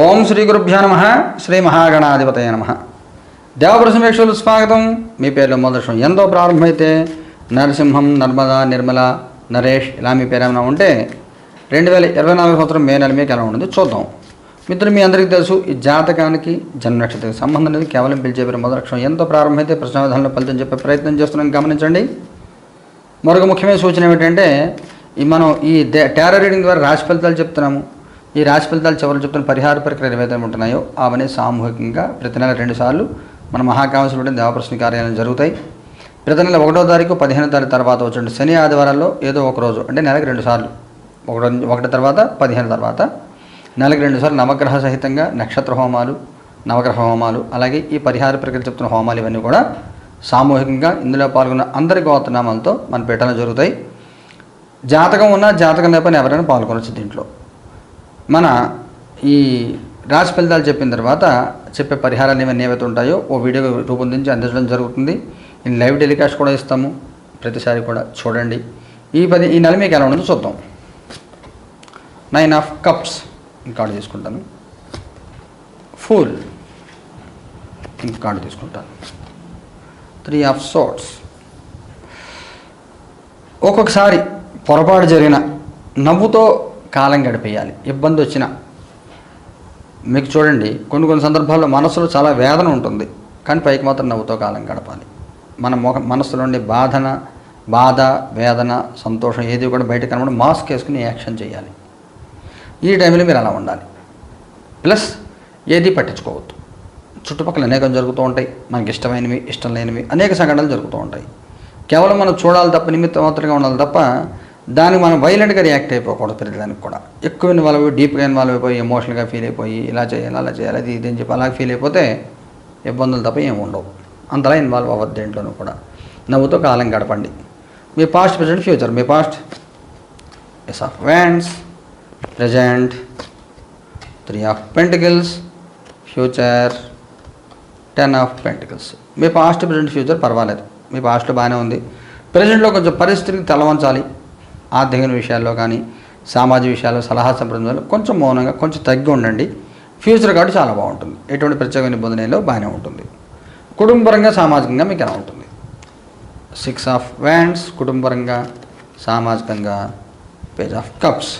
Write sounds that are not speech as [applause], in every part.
ఓం శ్రీ గురుభ్యో నమ. శ్రీ మహాగణాధిపతయ నమ. దేవప్రసమేక్షలు స్వాగతం. మీ పేర్లో మొదటి ఎంతో ప్రారంభమైతే నరసింహం నర్మదా నిర్మల నరేష్ ఇలా మీ పేరు ఏమైనా ఉంటే రెండు వేల ఇరవై నాలుగు సంవత్సరం మే నెల మీకు ఎలా ఉంటుంది చూద్దాం. మిత్రులు మీ అందరికీ తెలుసు ఈ జాతకానికి జన్మ నక్షత్రానికి సంబంధం అనేది కేవలం పిలిచే పేరు మొదటి అక్షరం. ఎంతో ప్రారంభమైతే ప్రశ్నావధానంలో ఫలితం చెప్పే ప్రయత్నం చేస్తున్నాం. గమనించండి. మరొక ముఖ్యమైన సూచన ఏమిటంటే ఈ మనం ఈ టారో రీడింగ్ ద్వారా రాశి ఫలితాలు చెప్తున్నాము. ఈ రాశి ఫలితాలు చివరి చెప్తున్న పరిహార ప్రక్రియలు ఏవైతే ఉంటున్నాయో అవన్నీ సామూహికంగా ప్రతి నెల రెండు సార్లు మన మహాకాంక్షలు దేవప్రశ్న కార్యాలయం జరుగుతాయి. ప్రతి నెల ఒకటో తారీఖు పదిహేనో తారీఖు తర్వాత వచ్చే శని ఆదివారాల్లో ఏదో ఒక రోజు అంటే నెలకు రెండు సార్లు. ఒకటో ఒకటి తర్వాత పదిహేను తర్వాత. నెలకు రెండు సార్లు నవగ్రహ సహితంగా నక్షత్ర హోమాలు నవగ్రహ హోమాలు అలాగే ఈ పరిహార ప్రక్రియ చెప్తున్న హోమాలు ఇవన్నీ కూడా సామూహికంగా ఇందులో పాల్గొన్న అందరి గోత్రనామాలతో మన పీఠన జరుగుతాయి. జాతకం ఉన్న జాతకం లేకపోయినా ఎవరైనా పాల్గొనవచ్చు దీంట్లో. మన ఈ రాశి ఫలితాలు చెప్పిన తర్వాత చెప్పే పరిహారాలు ఏమైనా ఏవైతే ఉంటాయో ఓ వీడియో రూపొందించి అందించడం జరుగుతుంది. నేను లైవ్ టెలికాస్ట్ కూడా ఇస్తాము. ప్రతిసారి కూడా చూడండి. ఈ పది ఈ నెల మీకు ఎలా ఉండదో చూద్దాం. నైన్ ఆఫ్ కప్స్ కార్డు తీసుకుంటాను. ఫుల్ ఇంక కార్డు తీసుకుంటాను. త్రీ ఆఫ్ సోట్స్ ఒక్కొక్కసారి పొరపాటు జరిగిన నవ్వుతో కాలం గడిపేయాలి. ఇబ్బంది వచ్చిన. మీకు చూడండి కొన్ని కొన్ని సందర్భాల్లో మనసులో చాలా వేదన ఉంటుంది. కానీ పైకి మాత్రం నవ్వుతో కాలం గడపాలి. మన మొహ మనసులోని బాధన బాధ వేదన సంతోషం ఏది కూడా బయట కనబడి మాస్క్ వేసుకుని యాక్షన్ చేయాలి. ఈ టైంలో మీరు అలా ఉండాలి. ప్లస్ ఏది పట్టించుకోవద్దు. చుట్టుపక్కల అనేకం జరుగుతూ ఉంటాయి. మనకి ఇష్టమైనవి ఇష్టం లేనివి అనేక సంఘటనలు జరుగుతూ ఉంటాయి. కేవలం మనం చూడాలి తప్ప నిమిత్త మాత్రంగా ఉండాలి తప్ప దానికి మనం వైలెంట్గా రియాక్ట్ అయిపోకూడదు ప్రతిదానికి కూడా. ఎక్కువ ఇన్వాల్వ్ అయ్యి డీప్గా ఇన్వాల్వ్ అయిపోయి ఎమోషనల్గా ఫీల్ అయిపోయి ఇలా చేయాలి అలా చేయాలి అది ఇది అని చెప్పి అలా ఫీల్ అయిపోతే ఇబ్బందులు తప్ప ఏమి ఉండవు. అంతలా ఇన్వాల్వ్ అవ్వద్దు దేంట్లోనూ కూడా. నవ్వుతో కాలం గడపండి. మీ past present future me past ace of wands present three of pentacles future ten of pentacles me past present future పర్వాలేదు. మీ పాస్ట్లో బాగానే ఉంది. ప్రజెంట్లో కొంచెం పరిస్థితిని తలవంచాలి. ఆర్థిక విషయాల్లో కానీ సామాజిక విషయాల్లో సలహా సంప్రదాయాలు కొంచెం మౌనంగా కొంచెం తగ్గి ఉండండి. ఫ్యూచర్ కాబట్టి చాలా బాగుంటుంది. ఎటువంటి ప్రత్యేకమైన ఇబ్బంది బాగానే ఉంటుంది. కుటుంబపరంగా సామాజికంగా మీకు ఎలా ఉంటుంది? సిక్స్ ఆఫ్ వ్యాండ్స్ కుటుంబపరంగా సామాజికంగా పేజ్ ఆఫ్ కప్స్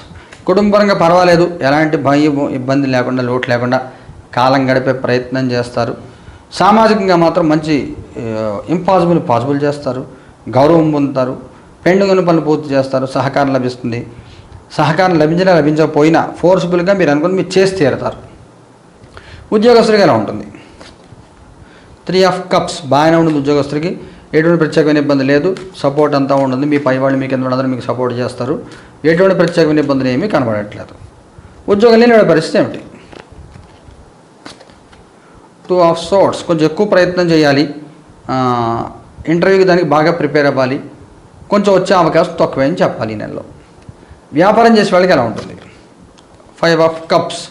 కుటుంబపరంగా పర్వాలేదు. ఎలాంటి భయం ఇబ్బంది లేకుండా లోటు లేకుండా కాలం గడిపే ప్రయత్నం చేస్తారు. సామాజికంగా మాత్రం మంచి ఇంపాసిబుల్ పాసిబుల్ చేస్తారు. గౌరవం పొందుతారు. పెండింగ్ ఉన్న పనులు పూర్తి చేస్తారు సహకారం లభిస్తుంది. సహకారం లభించినా లభించకపోయినా ఫోర్స్ఫుల్గా మీరు అనుకుని మీరు చేసి తీరుతారు. ఉద్యోగస్తుడికి ఎలా ఉంటుంది? త్రీ ఆఫ్ కప్స్ బాగానే ఉంటుంది ఉద్యోగస్తుడికి. ఎటువంటి ప్రత్యేకమైన ఇబ్బంది లేదు. సపోర్ట్ అంతా ఉంటుంది. మీ పై వాళ్ళు మీకు ఎంత మీకు సపోర్ట్ చేస్తారు. ఎటువంటి ప్రత్యేకమైన ఇబ్బందులు ఏమీ కనబడట్లేదు. ఉద్యోగం లేని పరిస్థితి ఏమిటి? టూ ఆఫ్ సోర్ట్స్ కొంచెం ఎక్కువ ప్రయత్నం చేయాలి. ఇంటర్వ్యూకి దానికి బాగా ప్రిపేర్ అవ్వాలి. కొంచెం వచ్చే అవకాశం తక్కువే అని చెప్పాలి ఈ నెలలో. వ్యాపారం చేసే వాళ్ళకి ఎలా ఉంటుంది? ఫైవ్ ఆఫ్ కప్స్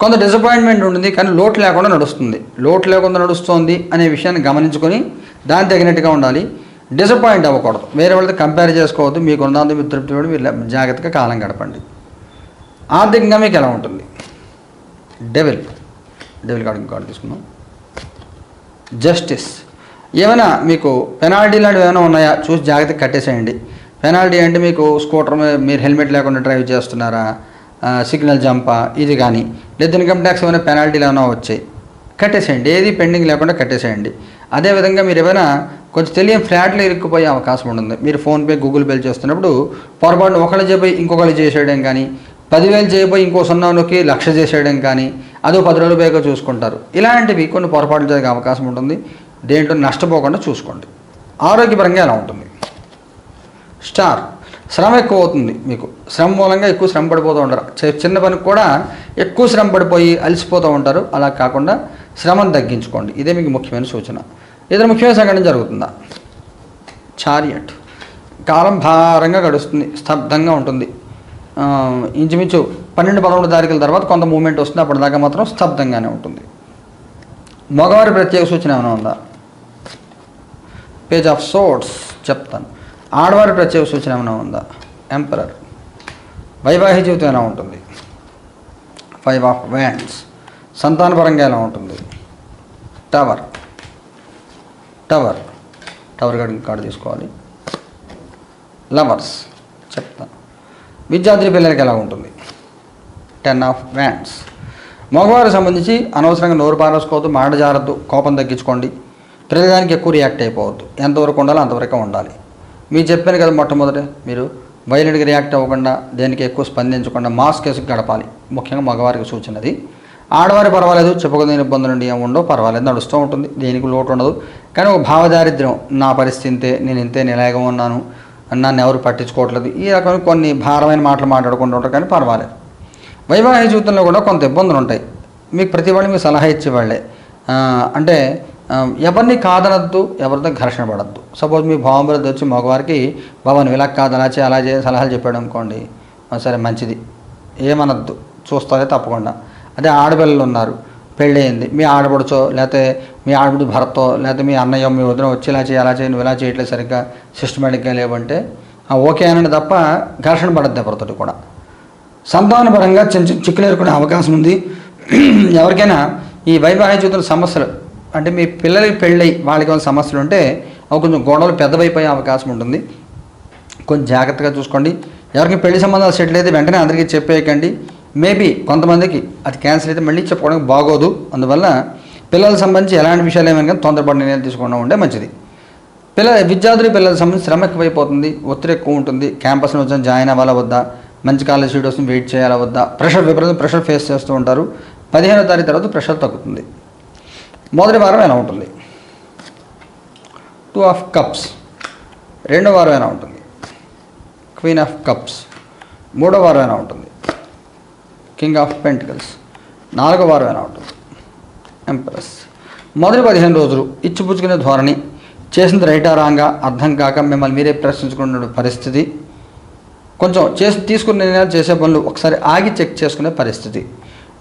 కొంత డిసప్పాయింట్మెంట్ ఉంటుంది కానీ లోటు లేకుండా నడుస్తుంది. లోటు లేకుండా నడుస్తుంది అనే విషయాన్ని గమనించుకొని దాని తగినట్టుగా ఉండాలి. డిసప్పాయింట్ అవ్వకూడదు. వేరే వాళ్ళతో కంపేర్ చేసుకోవద్దు. మీకు ఉన్నంత మీరు తృప్తి పడి మీరు జాగ్రత్తగా కాలం గడపండి. ఆర్థికంగా మీకు ఎలా ఉంటుంది? డెవిల్ డెవిల్ కార్డు కార్డు తీసుకుందాం. జస్టిస్ ఏమైనా మీకు పెనాల్టీ లాంటివి ఏమైనా ఉన్నాయా? చూసి జాగ్రత్తగా కట్టేసేయండి. పెనాల్టీ అంటే మీకు స్కూటర్ మీరు హెల్మెట్ లేకుండా డ్రైవ్ చేస్తున్నారా? సిగ్నల్ జంపా? ఇది కానీ. లేదా ఇన్కమ్ ట్యాక్స్ ఏమైనా పెనాల్టీలు ఏమైనా వచ్చాయి? కట్టేసేయండి. ఏది పెండింగ్ లేకుండా కట్టేసేయండి. అదేవిధంగా మీరు ఏమైనా కొంచెం తెలియని ఫ్లాట్లో ఇరుక్కుపోయే అవకాశం ఉంటుంది. మీరు ఫోన్పే గూగుల్ పే చేస్తున్నప్పుడు పొరపాటు ఒకళ్ళు చేయబోయి ఇంకొకళ్ళు చేసేయడం కానీ పదివేలు చేయబోయి ఇంకో సున్నాలోకి లక్ష చేసేయడం కానీ అదో పది రోజులు పైగా చూసుకుంటారు. ఇలాంటివి కొన్ని పొరపాట్లు జరిగే అవకాశం ఉంటుంది. దేంట్లో నష్టపోకుండా చూసుకోండి. ఆరోగ్యపరంగా ఎలా ఉంటుంది? స్టార్ శ్రమ ఎక్కువ అవుతుంది మీకు. శ్రమ మూలంగా ఎక్కువ శ్రమ పడిపోతూ ఉంటారు. చిన్న పనికి కూడా ఎక్కువ శ్రమ పడిపోయి అలసిపోతూ ఉంటారు. అలా కాకుండా శ్రమను తగ్గించుకోండి. ఇదే మీకు ముఖ్యమైన సూచన. ఏదైనా ముఖ్యమైన సంఘటన జరుగుతుందా? చారియట్. కాలం భారంగా గడుస్తుంది. స్తబ్దంగా ఉంటుంది. ఇంచుమించు పన్నెండు పదమూడు తారీఖుల తర్వాత కొంత మూమెంట్ వస్తుంది. అప్పటిదాకా మాత్రం స్తబ్దంగానే ఉంటుంది. మగవారి ప్రత్యేక సూచన ఏమైనా ఉందా? పేజ్ ఆఫ్ సోర్ట్స్ చెప్తాను. ఆడవారి ప్రత్యేక సూచన ఏమైనా ఉందా? ఎంపరర్ వైవాహిక జీవితం ఎలా ఉంటుంది? ఫైవ్ ఆఫ్ వ్యాండ్స్ సంతానపరంగా ఎలా ఉంటుంది? Tower tower tower card card తీసుకోవాలి. లవర్స్ చెప్తాను. విద్యార్థి పిల్లలకి ఎలా ఉంటుంది? టెన్ ఆఫ్ వ్యాండ్స్ మగవారికి సంబంధించి అనవసరంగా నోరు పారేసుకోవద్దు మాట జారద్దు కోపం తగ్గించుకోండి. ప్రతిదానికి ఎక్కువ రియాక్ట్ అయిపోవద్దు. ఎంతవరకు ఉండాలో అంతవరకు ఉండాలి. మీరు చెప్పాను కదా మొట్టమొదటి మీరు వైలెంట్గా రియాక్ట్ అవ్వకుండా దేనికి ఎక్కువ స్పందించకుండా మాస్క్ వేసి గడపాలి. ముఖ్యంగా మగవారికి సూచనది. ఆడవారి పర్వాలేదు చెప్పుకోదగిన ఇబ్బందులు ఉండి ఏమి ఉండవు పర్వాలేదు నడుస్తూ ఉంటుంది. దేనికి లోటు ఉండదు. కానీ ఒక భావదారిద్ర్యం నా పరిస్థితి ఇంతే నేను ఇంతే నిలయగా ఉన్నాను నన్ను ఎవరు పట్టించుకోవట్లేదు. ఈ రకమైన కొన్ని భారమైన మాటలు మాట్లాడుకుంటూ ఉంటారు కానీ పర్వాలేదు. వైవాహిక జీవితంలో కూడా కొంత ఇబ్బందులు ఉంటాయి. మీకు ప్రతి వాళ్ళు మీకు సలహా ఇచ్చేవాళ్ళే. అంటే ఎవరిని కాదనద్దు ఎవరితో ఘర్షణ పడద్దు. సపోజ్ మీ బాంబులతో వచ్చి మగవారికి బాబా నువ్వు ఇలా కాదు అలా చేయి అలా చేయి సలహాలు చెప్పాడు అనుకోండి. సరే మంచిది. ఏమనద్దు. చూస్తారే తప్పకుండా. అదే ఆడపిల్లలు ఉన్నారు. పెళ్ళయింది. మీ ఆడపడుచో లేకపోతే మీ ఆడపడు భర్తో లేకపోతే మీ అన్నయ్య మీ వదిన వచ్చి ఇలా చేయి అలా చేయి నువ్వు ఇలా చేయట్లేదు సరిగ్గా సిస్టమేటిక్గా లేవంటే ఓకే అనండి తప్ప ఘర్షణ పడద్దు ఎవరితోటి కూడా. సంతానపరంగా చిక్కులేరుకునే అవకాశం ఉంది. [clears throat] ఎవరికైనా ఈ వైవాహిక జీవితంలో సమస్యలు అంటే మీ పిల్లలకి పెళ్ళై వాళ్ళకి వాళ్ళ సమస్యలు ఉంటే అవి కొంచెం గొడవలు పెద్దవైపోయే అవకాశం ఉంటుంది. కొంచెం జాగ్రత్తగా చూసుకోండి. ఎవరికి పెళ్ళి సంబంధాలు సెటిల్ అయితే వెంటనే అందరికీ చెప్పేయకండి. మేబీ కొంతమందికి అది క్యాన్సిల్ అయితే మళ్ళీ చెప్పుకోవడానికి బాగోదు. అందువల్ల పిల్లలకు సంబంధించి ఎలాంటి విషయాలు ఏమైనా కానీ తొందరపడి నిర్ణయాలు తీసుకోవడం ఉంటే మంచిది. పిల్ల విద్యార్థులు పిల్లలకు సంబంధించి శ్రమ ఎక్కువైపోతుంది. ఒత్తిడి ఎక్కువ ఉంటుంది. క్యాంపస్లో వచ్చిన జాయిన్ అవ్వాలా వద్దా? మంచి కాలేజ్ సీట్ వెయిట్ చేయాలా వద్దా? ప్రెషర్ విపరీతం ప్రెషర్ ఫేస్ చేస్తూ ఉంటారు. పదిహేనో తారీఖు తర్వాత ప్రెషర్ తగ్గుతుంది. మొదటి వారం ఎలా ఉంటుంది? టూ ఆఫ్ కప్స్ రెండో వారం ఎలా ఉంటుంది? క్వీన్ ఆఫ్ కప్స్ మూడో వారం ఎలా ఉంటుంది? కింగ్ ఆఫ్ పెంటికల్స్ నాలుగో వారం ఎలా ఉంటుంది? ఎంప్రెస్ మొదటి పదిహేను రోజులు ఇచ్చిపుచ్చుకునే ధోరణి చేసింది రైటా రాంగా అర్థం కాక మిమ్మల్ని మీరే ప్రశ్నించుకున్న పరిస్థితి. కొంచెం చేసి తీసుకున్న నిర్ణయాలు చేసే పనులు ఒకసారి ఆగి చెక్ చేసుకునే పరిస్థితి.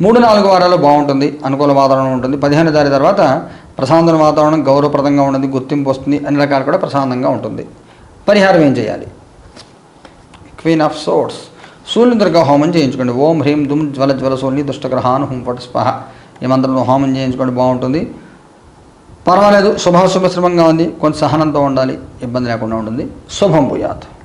మూడు నాలుగు వారాలు బాగుంటుంది అనుకూల వాతావరణం ఉంటుంది. పదిహేను తారీఖు తర్వాత ప్రశాంతమైన వాతావరణం గౌరవప్రదంగా ఉంటుంది గుర్తింపు వస్తుంది అన్ని రకాలు కూడా ప్రశాంతంగా ఉంటుంది. పరిహారం ఏం చేయాలి? క్వీన్ ఆఫ్ సోర్స్ సూర్యుని దుర్గా హోమం చేయించుకోండి. ఓం హ్రీం దుమ్ జ్వల జ్వల సూర్యుని దుష్టగ్రహాన్ హుం పట్ స్పహ. ఈ మంత్రంలో హోమం చేయించుకోండి బాగుంటుంది. పర్వాలేదు శుభాశుభ శుభశ్రమంగా ఉంది. కొంచెం సహనంతో ఉండాలి ఇబ్బంది లేకుండా ఉంటుంది. శుభం భూయాత్.